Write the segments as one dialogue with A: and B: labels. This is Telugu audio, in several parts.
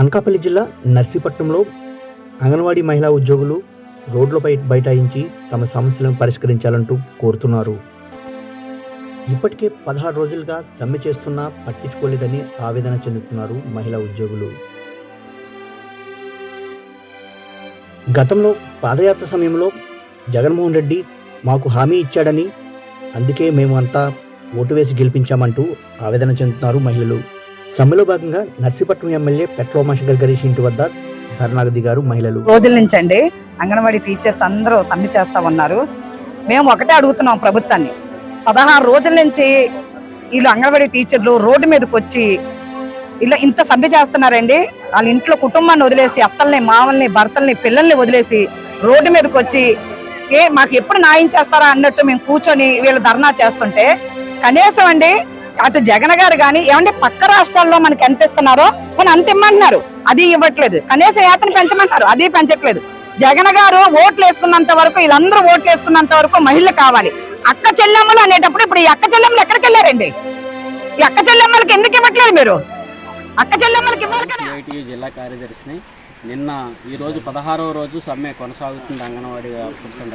A: అనకాపల్లి జిల్లా నర్సీపట్నంలో అంగన్వాడీ మహిళా ఉద్యోగులు రోడ్లపై బైఠాయించి తమ సమస్యలను పరిష్కరించాలంటూ కోరుతున్నారు. ఇప్పటికే పదహారు రోజులుగా సమ్మె చేస్తున్నా పట్టించుకోలేదని ఆవేదన చెందుతున్నారు మహిళా ఉద్యోగులు. గతంలో పాదయాత్ర సమయంలో జగన్మోహన్ రెడ్డి మాకు హామీ ఇచ్చాడని అందుకే మేమంతా ఓటు వేసి గెలిపించామంటూ ఆవేదన చెందుతున్నారు మహిళలు. సమ్మెలో భాగంగా నర్సీపట్నం ఎమ్మెల్యే పెట్ల గరీష్ ఇంటి వద్ద ధర్నాకు దిగారు మహిళలు.
B: రోజుల నుంచి అండి అంగన్వాడీ టీచర్స్ అందరూ సమ్మె చేస్తా ఉన్నారు. మేము ఒకటే అడుగుతున్నాం ప్రభుత్వాన్ని. పదహారు రోజుల నుంచి వీళ్ళు అంగన్వాడీ టీచర్లు రోడ్డు మీదకి వచ్చి ఇలా ఇంత సమ్మె చేస్తున్నారండి. వాళ్ళ ఇంట్లో కుటుంబాన్ని వదిలేసి అత్తల్ని మామల్ని భర్తల్ని పిల్లల్ని వదిలేసి రోడ్డు మీదకి వచ్చి ఏ మాకు ఎప్పుడు న్యాయం చేస్తారా అన్నట్టు మేము కూర్చొని వీళ్ళు ధర్నా చేస్తుంటే కనీసం అండి అటు జగన్ గారు కానీ ఏమంటే పక్క రాష్ట్రాల్లో మనకి ఎంత ఇస్తున్నారో మనం అంత ఇమ్మంటున్నారు. అది ఇవ్వట్లేదు. కనీసం యాతను పెంచమంటారు అది పెంచట్లేదు. జగన్ గారు ఓట్లు వేసుకున్నంత వరకు వీళ్ళందరూ ఓట్లు వేసుకున్నంత వరకు మహిళలు కావాలి. అక్క చెల్లెమ్మలు అనేటప్పుడు ఇప్పుడు ఈ అక్క చెల్లెమ్మలు ఎక్కడికి వెళ్ళారండి? ఈ అక్క చెల్లెమ్మలకి ఎందుకు ఇవ్వట్లేదు మీరు? అక్క చెల్లెమ్మలకి ఇవ్వాలి కదా.
C: జిల్లా కార్యదర్శిని నిన్న ఈరోజు పదహారవ రోజు సమ్మె కొనసాగుతుంది అంగన్వాడీ వర్కర్స్ అండ్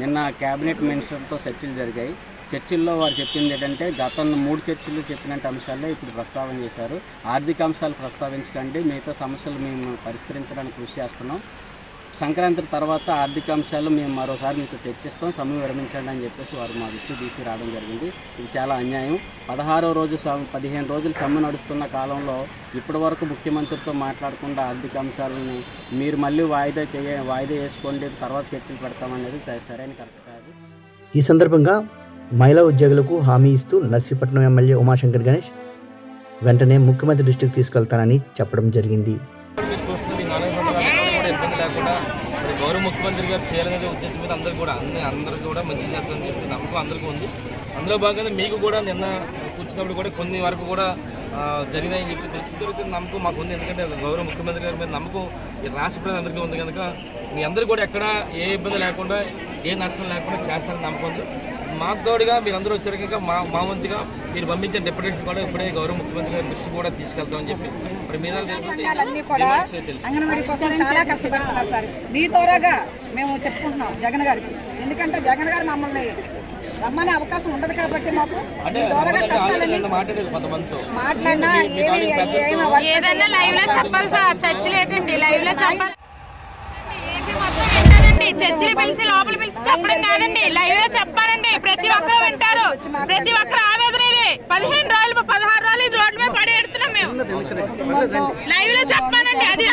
C: నిన్న కేబినెట్ మినిస్టర్తో చర్చలు జరిగాయి. చర్చిల్లో వారు చెప్పింది ఏంటంటే గతంలో మూడు చర్చలు చెప్పినట్టు అంశాలే ఇప్పుడు ప్రస్తావన చేశారు. ఆర్థిక అంశాలు ప్రస్తావించకండి. మిగతా సమస్యలు మేము పరిష్కరించడానికి కృషి చేస్తున్నాం. సంక్రాంతి తర్వాత ఆర్థిక అంశాలు మేము మరోసారి మీకు చర్చిస్తాం సమయం విరమించండి అని చెప్పేసి వారు మా దృష్టి తీసి రావడం జరిగింది. ఇది చాలా అన్యాయం. పదహారో రోజు పదిహేను రోజులు సమ్మె నడుస్తున్న కాలంలో ఇప్పటి వరకు ముఖ్యమంత్రితో మాట్లాడకుండా ఆర్థిక అంశాలని మీరు మళ్ళీ వాయిదా చేయ వాయిదా వేసుకోండి తర్వాత చర్చలు పెడతామనేది సరైన కరెక్ట్ కాదు.
A: ఈ సందర్భంగా మహిళా ఉద్యోగులకు హామీ ఇస్తూ నర్సీపట్నం ఎమ్మెల్యే ఉమాశంకర్ గణేష్ వెంటనే ముఖ్యమంత్రి దృష్టికి తీసుకెళ్తానని చెప్పడం జరిగింది.
D: మరి గౌరవ ముఖ్యమంత్రి గారు చేయాలనే ఉద్దేశం మీద అందరూ కూడా అన్ని అందరికీ కూడా మంచి చేస్తామని చెప్పి నమ్మకం అందరికీ ఉంది. అందులో భాగంగా మీకు కూడా నిన్న కూర్చున్నప్పుడు కూడా కొన్ని వరకు కూడా జరిగినాయని చెప్పి తెలిసి దొరుకుతున్న నమ్మకం మాకు ఉంది. ఎందుకంటే గౌరవ ముఖ్యమంత్రి గారి మీద నమ్మకం ఈ రాష్ట్ర ప్రజలందరికీ ఉంది కనుక మీ అందరూ కూడా ఎక్కడ ఏ ఇబ్బంది లేకుండా ఏ నష్టం లేకుండా చేస్తారని నమ్మకం ఉంది మాకు తోడుగా మీరందరూ వచ్చారు కనుక మా మా వంతుగా మీరు పంపించిన డెప్యుటేషన్ కూడా ఇప్పుడే గౌరవ ముఖ్యమంత్రి గారి దృష్టి కూడా తీసుకెళ్తామని చెప్పి. మరి మీద
E: అంగన్వాడీ కోసం చాలా కష్టపడుతున్నారు సార్. మీ ద్వారాగా మేము చెప్పుకుంటున్నాం జగన్ గారికి. ఎందుకంటే జగన్ గారు మమ్మల్ని రమ్మనే అవకాశం ఉండదు కాబట్టి మాకు. మాట్లాడినా ఏమి
F: లైవ్లో చెప్పాలి సార్ చర్చలు ఏంటండి? లైవ్లో చెప్పాలి. చర్చిలు పిలిచి లోపల పిలిచి చెప్పడం కాదండి. లైవ్లో చెప్పాలండి. ప్రతి ఒక్కరు వింటారు. ప్రతి ఒక్కరు ఆవేదన ఇది. పదిహేను రోజులు పదహారు రోజులు రోడ్డు మీద పడి ఎడుతున్నాం మేము. లైవ్లో చెప్పానండి. అది